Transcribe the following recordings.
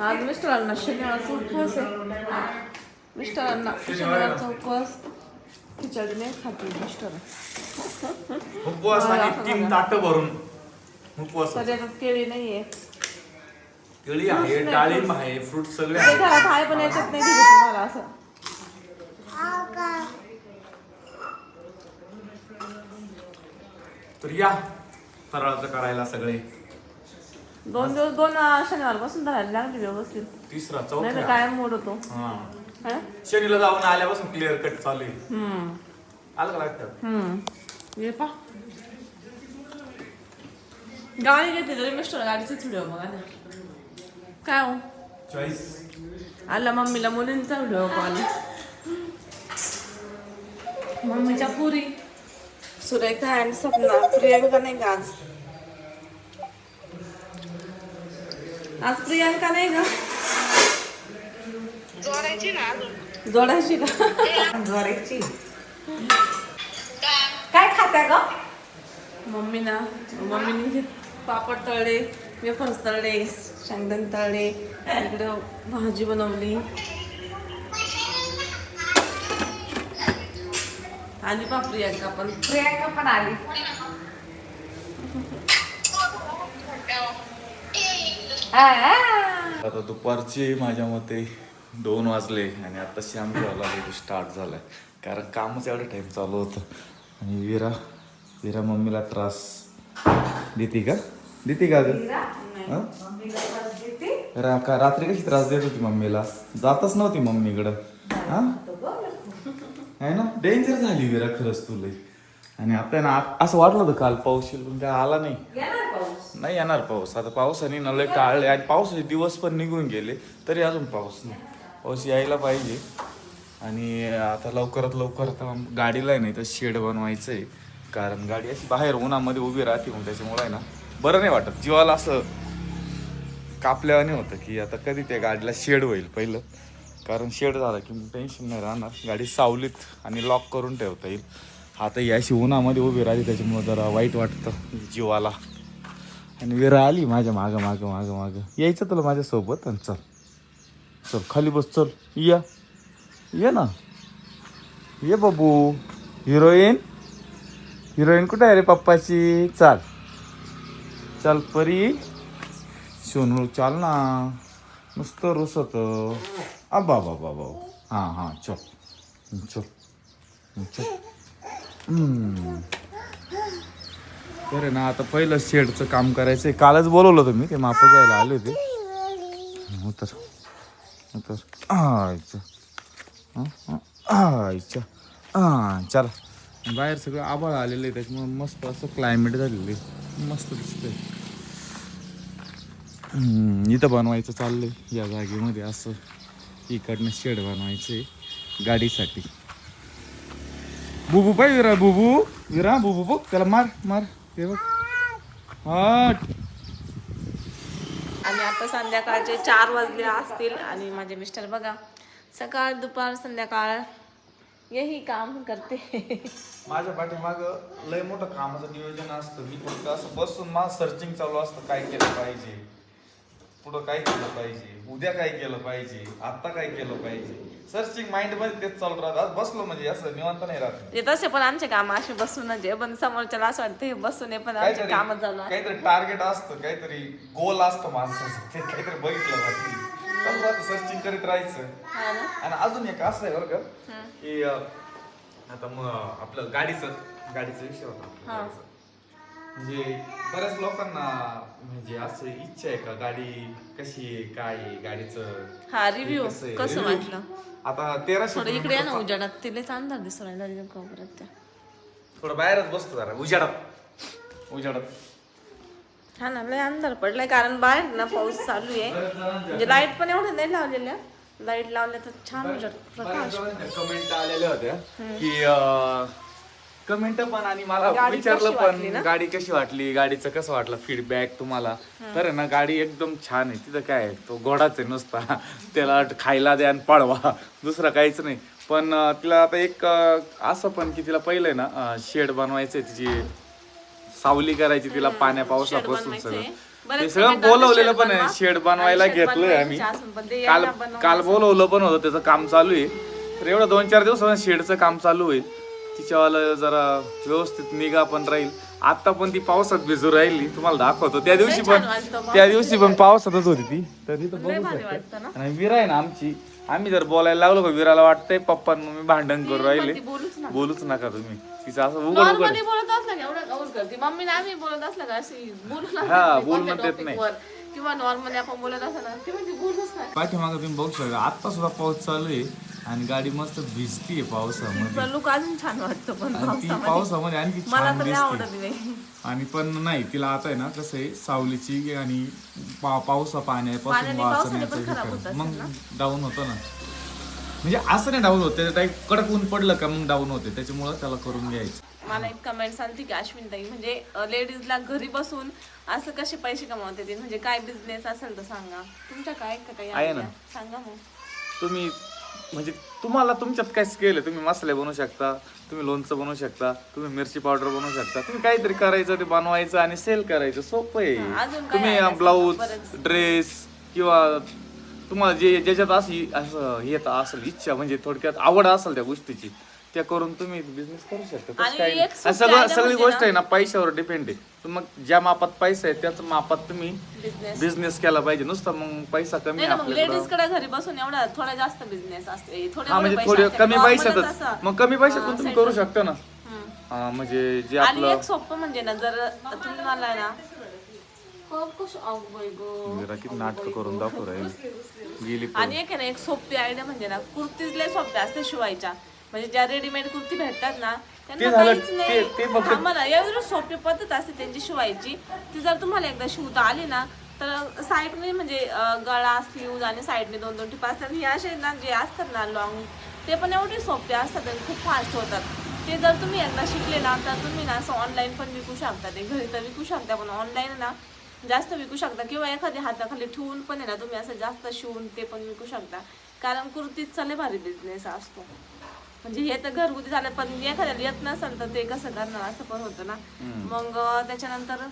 आज मिस्टरांना शनिवारचा उपवास आहे. मिस्टरांना शनिवारचा उपवास खिचडी नाही खाते मिस्टर. उपवास आणि तीन ताट भरून उपवास. त्याच्यात केळी नाहीये. केळी आहे डाळिंब आहे फ्रूट सगळे ते आहे. घरात आहे पण याच्यात नाही दिलं तुम्हाला असं. तर या फराळाचं करायला सगळे. दोन दिवस दोन शनिवारपासून धरायला लागली व्यवस्थित. तिसरा नाही तर चौथा कायम मोड होतो. हा. हा? शनीला जाऊन आल्यापासून क्लिअर कट चालू आहे. हम्म. आलं का लागतं हम्म. ये पा. गाडी घेतली तरी मिस्टर गाडीचं व्हिडिओ बघा ना. काय हो? चॉईस आला मम्मीला मुलींचा व्हिडिओ कॉल मम्मीच्या पुरी. सुरेखा अँड सपना. प्रियांका नाही का आज? आज प्रियांका नाही का जोडायची ना जोडायची का जोडायची काय खात्या ग मम्मी ना मम्मीने पापड तळले वेफर्स तळले शेंगदाणे तळले इकडं भाजी बनवली आली पा प्रियांका पण प्रियांका पण आली आता दुपारचे माझ्या मते दोन वाजले आणि आता श्याम जेवायला स्टार्ट झालाय. कारण कामच एवढं टाइम चालू होतं. आणि विरा विरा मम्मीला त्रास देते का? देते का? रा का रात्री कशी त्रास देत होती मम्मीला? जातच नव्हती मम्मीकडं. हा? आहे ना? डेंजर झाली विरा खरंच तुला. आणि आता ना असं वाटलं होतं काल पाऊस येईल पण काय आला नाही. नाही येणार पाऊस. आता पावसाने न लय टाळले आणि पावसाचे दिवस पण निघून गेले तरी अजून पाऊस नाही. पाऊस यायला पाहिजे. आणि आता लवकरात लवकर आता गाडीला आहे नाही तर शेड बनवायचं आहे कारण गाडी अशी बाहेर उन्हामध्ये उभी राहते म्हणून त्याच्यामुळे आहे ना बरं नाही वाटत. जीवाला असं कापल्याने होतं की आता कधी त्या गाडीला शेड होईल पहिलं. कारण शेड झालं की टेन्शन नाही राहणार. गाडी सावलीत आणि लॉक करून ठेवता येईल. आता ही अशी उन्हामध्ये उभी राहिली त्याच्यामुळे जरा वाईट वाटतं जीवाला. आणि विरा आली माझ्या मागं मागं मागं मागं. यायचं तुला माझ्यासोबत आणि चल. चल खाली बस चल. या. ये ना. ये बाबू. हिरोईन? हिरोईन कुठे आहे रे पप्पाची? चाल. चल परी. सोनू चाल ना. नुसतं रुसत. अबा बाबा बाबा हां हां चल. चल. चल. हम्म. बरं ना आता पहिलं शेडचं काम करायचं कालच बोलवलं होतं मी ते माप घ्यायला आले होते. उतर. उतर. आयचं. हां चला. बाहेर सगळं आभाळ आलेलं आहे त्याच्यामुळे मस्त असं क्लायमेट झालेलं आहे. मस्त दिसतंय. इथं बनवायचं चाललंय. या जागेमध्ये असं इकडनं शेड बनवायचं आहे गाडीसाठी. बुबू पाय विरा बुबू. विरा बुबू बघ त्याला मार मार. हे बघ. हट. आणि आता संध्याकाळचे चार वाजले असतील आणि माझे मिस्टर बघा सकाळ दुपार संध्याकाळ यही काम करते. माझ्या पाठीमाग लय मोठं कामाचं नियोजन असतं. मी फक्त असं बसून माझं सर्चिंग चालू असतं काय केलं पाहिजे. पुढं काय केलं पाहिजे? उद्या काय केलं पाहिजे? आता काय केलं पाहिजे? सर्चिंग माइंडमध्ये तेच चालू राहत. आज बसलो म्हणजे असं निवांत नाही राहत. ते तसे पण आमचे काम असे बसूनच आहे पण समोरच्याला असं वाटतं हे बसून आहे पण आमचे काम आहे काहीतरी टार्गेट असतं काहीतरी गोल असतं माणसाचं. ते काहीतरी बघितलं पाहिजे. चालू राहतं सर्चिंग करीत राहायचं. हा ना. आणि अजून एक असं आहे बरं का की अं, आता मग आपलं गाडीचं गाडीचा विषय होता हा. गाडीचा. म्हणजे बऱ्याच लोकांना म्हणजे असं इच्छा आहे का? गाडी कशी आहे? काय आहे? गाडीचं हा रिव्ह्यू कसं आहे? कसं Review. वाटलं? आता तेराशे थोडं इकडे या ना किलोमीटरचा- उजाडात. तिलेच अंधार दिसू राहिला त्या. थोडं बाहेरच बसतो जरा उजाडात. उजाडात. हा ना लय अंधार पडलाय कारण बाहेर ना पाऊस चालू आहे. म्हणजे लाइट पण एवढं नाही लावलेल्या. लाइट लावल्या तर छान उजाड. प्रकाश. कमेंट आलेल्या होत्या की कमेंट पण आणि मला गाडी विचारलं कशी वाटली ना? पण गाडी कशी वाटली गाडीचं कसं वाटलं फीडबॅक तुम्हाला? तर आहे ना गाडी एकदम छान आहे. तिथं काय आहे, तो घोडाच आहे नुसता. त्याला खायला द्या आणि पळवा. दुसरं काहीच नाही. पण अं, तिला आता एक अं, असं पण की तिला पहिलं आहे ना शेड बनवायचंय तिची सावली करायची तिला पाण्या पावसापासून बनवायचंय. सगळं. ते सगळं बोलवलेलं पण आहे. शेड बनवायला घेतलंय आम्ही. काल. काल बोलवलं पण होतं त्याचं काम चालू आहे. तर एवढं दोन चार दिवसात शेडचं काम चालू होईल तिच्यावाला जरा व्यवस्थित निगा पण राहील. आता पण ती पावसात भिजू राहिली. तुम्हाला दाखवतो. त्या दिवशी पण. त्या दिवशी पण पावसातच होती ती. तर तिथं लय बघू शकता. ना. आणि विरा आहे ना आमची. आम्ही जर बोलायला लागलो का विराला वाटतंय पप्पा मम्मी भांडण करू राहिले. ती बोलूच ना बोलूच नका तुम्ही. तिचं असं उघड उघड नॉर्मली बोलत असलं का एवढं कवर करते मम्मी आम्ही बोलत असलं का अशी बोलू हा, बोलणं देत नाही. किंवा नॉर्मली आपण बोलत म्हणजे पाठीमागं तुम्ही बघू शकता. आता सुद्धा पाऊस चालू आहे. आणि गाडी मस्त भिजतीये पावसामध्ये. लुक अजून छान वाटतं पण आणि ती पावसामध्ये. पावसामध्ये आणखी मला छान तर लय दिसते आवडत नाही आणि पण नाही तिला आता आहे ना कसं आहे सावलीची आणि पा- पावसा पाण्यापासून पाण्याने पावसाने वाचण्याचं हे खराब असेल मग ना? डाऊन होतं ना. म्हणजे असं नाही डाऊन होत टाईप कडक ऊन पडलं का मग डाऊन होते. त्याच्यामुळं त्याला करून घ्यायचं. मला एक कमेंट सांगते की अश्विन ताई म्हणजे लेडीजला घरी बसून असं कसे पैसे कमावते ते म्हणजे काय बिझनेस असेल तर सांगा. तुमच्या काय का काही आहे ना. idea? सांगा मग. तुम्ही म्हणजे तुम्हाला तुमच्यात काय स्केल आहे तुम्ही मसाले बनवू शकता तुम्ही लोणचं बनवू शकता तुम्ही मिरची पावडर बनवू शकता तुम्ही काहीतरी करायचं ते बनवायचं आणि सेल करायचं सोपं आहे अजून काय तुम्ही आहे? ब्लाऊज बरंच. ड्रेस किंवा तुम्हाला जे ज्याच्यात अशी असं येत असेल इच्छा म्हणजे थोडक्यात आवड असेल त्या गोष्टीची त्या करून तुम्ही बिझनेस करू शकता तसं आणि काही एक नाही. सोपी आणि सगळं सगळी म्हणजे गोष्ट ना- आहे ना पैशावर डिपेंड आहे तर मग ज्या मापात पैसा आहे त्याच मापात तुम्ही बिझनेस बिझनेस केला पाहिजे नुसतं मग पैसा कमी नाही आहे ना मग आपल्याकडं लेडीजकडे घरी बसून एवढा थोडा जास्त बिझनेस असते थोडे हा म्हणजे थोडे असते. कमी पैशातच. मग कमी पैशात पण तुम्ही. करू शकता ना. हा, म्हणजे जे आणि आपलं एक सोपं म्हणजे ना जर तुम्हाला आहे ना. जरा किती नाटक करून दाखवू गेली. आणि एक आहे ना एक सोपी आयडिया म्हणजे ना कुर्तीज लय सोप्या असते शिवायच्या म्हणजे ज्या रेडीमेड कुर्ती भेटतात ना त्यांना झालं, काहीच नाही. ते- फक्त- ना एवढी सोपी पद्धत असते त्यांची शिवायची. ती जर तुम्हाला एकदा शिवता आली ना तर साईडने म्हणजे अं, गळा स्लीव्ज आणि साईडने दोन दोन टिपा असतात. हे असे ना जे असतात ना लॉंग ते पण एवढे सोपे असतात आणि खूप फास्ट होतात. ते जर तुम्ही एकदा शिकले ना तर तुम्ही ना असं ऑनलाईन पण विकू शकता. ते घरी तर विकू शकता पण ऑनलाईन ना जास्त विकू शकता. किंवा एखाद्या हाताखाली ठेवून पण आहे ना तुम्ही असं जास्त शिवून ते पण विकू शकता. कारण कुर्तीचा लय भारी बिझनेस असतो. म्हणजे हे तर घरगुती झालं पण एखाद्याला येत नसेल तर ते कसं करणार असं पण होतं ना. मग त्याच्यानंतर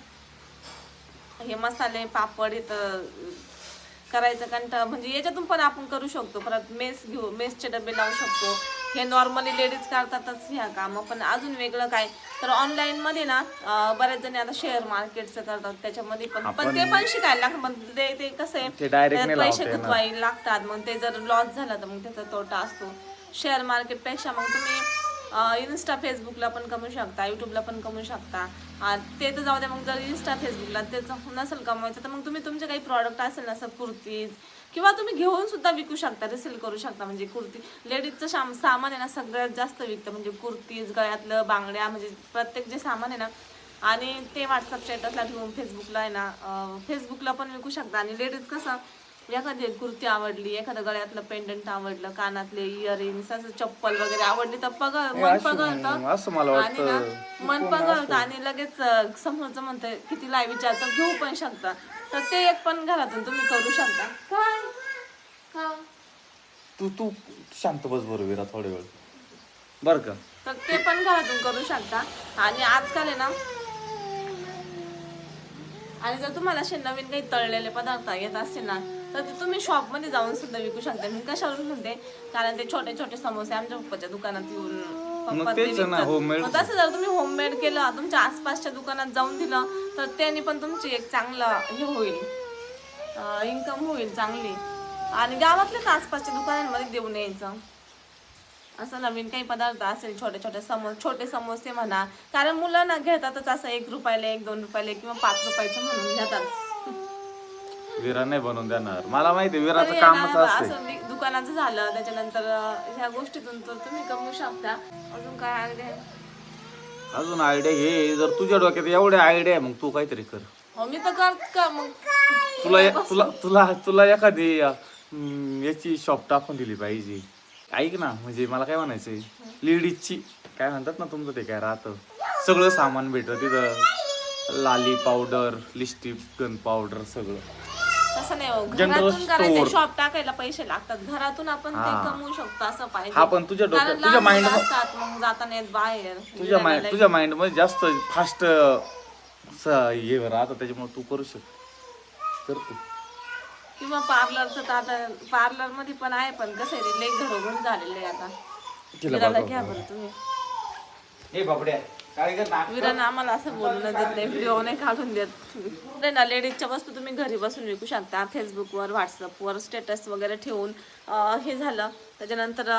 हे मसाले पापड इथं करायचं कंटा म्हणजे याच्यातून पण आपण करू शकतो. परत मेस घेऊ मेसचे डबे लावू शकतो. हे नॉर्मली लेडीज करतातच ह्या कामं पण अजून वेगळं काय? तर ऑनलाईन मध्ये ना बऱ्याच जणी आता शेअर मार्केटचं करतात त्याच्यामध्ये पण. पण ते पण शिकायला लागतं पण ते कसं आहे पैसे. गुंतवायला लागतात. मग ते जर लॉस झाला तर मग त्याचा तोटा असतो. शेअर मार्केटपेक्षा मग तुम्ही इन्स्टा फेसबुकला पण कमवू शकता यूट्यूबला पण कमवू शकता. ते तर जाऊ द्या मग जर इन्स्टा फेसबुकला त्याचं नसेल कमवायचं तर मग तुम्ही तुमचे काही प्रॉडक्ट असेल ना असं कुर्तीज किंवा तुम्ही घेऊन सुद्धा विकू शकता रिसेल करू शकता म्हणजे कुर्ती. लेडीजचं शाम सामान आहे ना सगळ्यात जास्त विकतं म्हणजे कुर्तीज गळ्यातलं बांगड्या म्हणजे प्रत्येक जे सामान आहे ना आणि ते व्हॉट्सअप स्टेटसला ठेवून फेसबुकला आहे ना फेसबुकला पण विकू शकता. आणि लेडीज कसं एखादी कुर्ती आवडली एखादं गळ्यातलं पेंडंट आवडलं कानातले इयरिंग्स असं चप्पल वगैरे आवडली तर पग मन पगळतं. असं मला आणि ना वाटतं मन पगळतं आणि लगेच अं, समोरचं म्हणतं किती लाई विचारतं घेऊ पण शकता. तर ते एक पण घरातून तुम्ही करू शकता. काय? का? तू तू शांत बस बरं विरा थोडे वेळ. बर का? तर ते पण घरातून करू शकता. आणि आजकाल आहे ना आणि जर तुम्हाला असे नवीन काही तळलेले पदार्थ येत असतील ना तर ते तुम्ही शॉपमध्ये जाऊन सुद्धा विकू शकता. मी कशावरून म्हणते? कारण ते छोटे छोटे समोसे आमच्या पप्पाच्या दुकानात येऊन पप्पा ते तेच आहे ना, विकतात. homemade. मग तसं जर तुम्ही होममेड केलं तुमच्या आसपासच्या दुकानात जाऊन दिलं तर त्याने पण तुमची एक चांगलं हे होईल. इन्कम होईल चांगली. आणि गावातल्याच आसपासच्या दुकानांमध्ये देऊन यायचं. असं नवीन काही पदार्थ असेल छोटे छोटे समोसे छोटे समोसे म्हणा. कारण मुलं ना घेतातच असं एक रुपयाला एक दोन रुपयाला किंवा पाच रुपयाचं म्हणून घेतात. विरा नाही बनवून देणार. मला माहिती आहे, विराचं कामच असते असं दुकानाचं झालं त्याच्यानंतर अं, ह्या गोष्टीतून तर तुम्ही कमवू शकता. अजून काय आयडिया? अजून आयडिया हे जर तुझ्या डोक्यात एवढे आयडिया आहे मग तू काहीतरी कर. हो मी तर कर का मग? तुला तुला तुला तुला एखादी अं, याची शॉप टाकून दिली पाहिजे. ऐक ना म्हणजे मला काय म्हणायचंय लेडीजची काय म्हणतात ना तुमचं ते काय राहतं. सगळं सामान भेटतं तिथं. लाली पावडर लिस्टिप गन पावडर सगळं. तसं नाही हो General घरातून करायचं store. शॉप टाकायला पैसे लागतात घरातून आपण ते हा. कमवू शकतो असं पाहिजे हा पण तुझ्या डोक्यात कारण तुझ्या मुलं असतात मग येत बाहेर तुझ्या माइंड तुझ्या माइंडमध्ये जास्त फास्ट हे राहतं त्याच्यामुळे तू करू शकतो करतो किंवा पार्लरचं तर आता पार्लरमध्ये पण आहे पण कसं आहे लई घरोघर झालेलं आहे आता तिला बघा. घ्या बरं तुम्ही कर ना विरानं आम्हाला असं बोलणं देत नाही. व्हिडिओ नाही काढून देत. नाही ना लेडीजच्या वस्तू तुम्ही घरी बसून विकू शकता. फेसबुकवर व्हॉट्सअपवर स्टेटस वगैरे ठेवून हे झालं. त्याच्यानंतर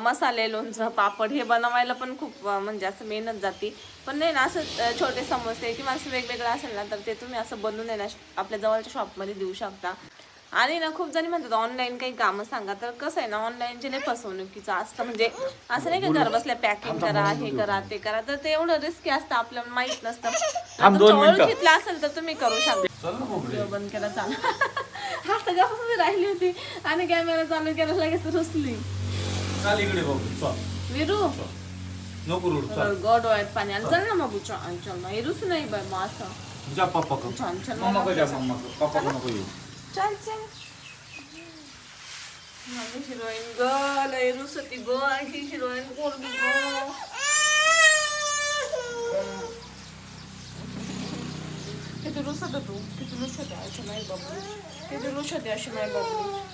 मसाले लोणचं पापड हे बनवायला पण खूप म्हणजे असं मेहनत जाते. पण नाही ना असं छोटे समोसे किंवा असं वेगवेगळं असेल ना तर ते तुम्ही असं बनवून आहे ना आपल्या जवळच्या शॉपमध्ये देऊ शकता. आणि ना खूप जणी म्हणतात ऑनलाईन काही कामं सांगा. तर कसं आहे ना ऑनलाईन जे लय फसवणुकीचं असतं म्हणजे असं नाही का घर बसल्या पॅकिंग करा हे करा ते करा. तर ते एवढं रिस्की असतं आपल्याला माहीत नसतं. ओळखीतलं असेल तर तुम्ही करू शकता. बंद केला चालू. हा तर गप्प मी राहिली होती आणि कॅमेरा चालू केला लगेच रुसली. विरू? नको रुड गॉड पाणी आलं चल. ना मग चल चल ना रुस नाही बाय मग असं. जा पप्पा छान मम्मा पप्पा नको येऊ. चल चल माझी हिरोईन ग लय रुसती ग ही हिरोईन कोरडी ग किती रुसत तू किती रुसत आहे अशी नाही बाबू किती रुसत आहे अशी नाही बाबू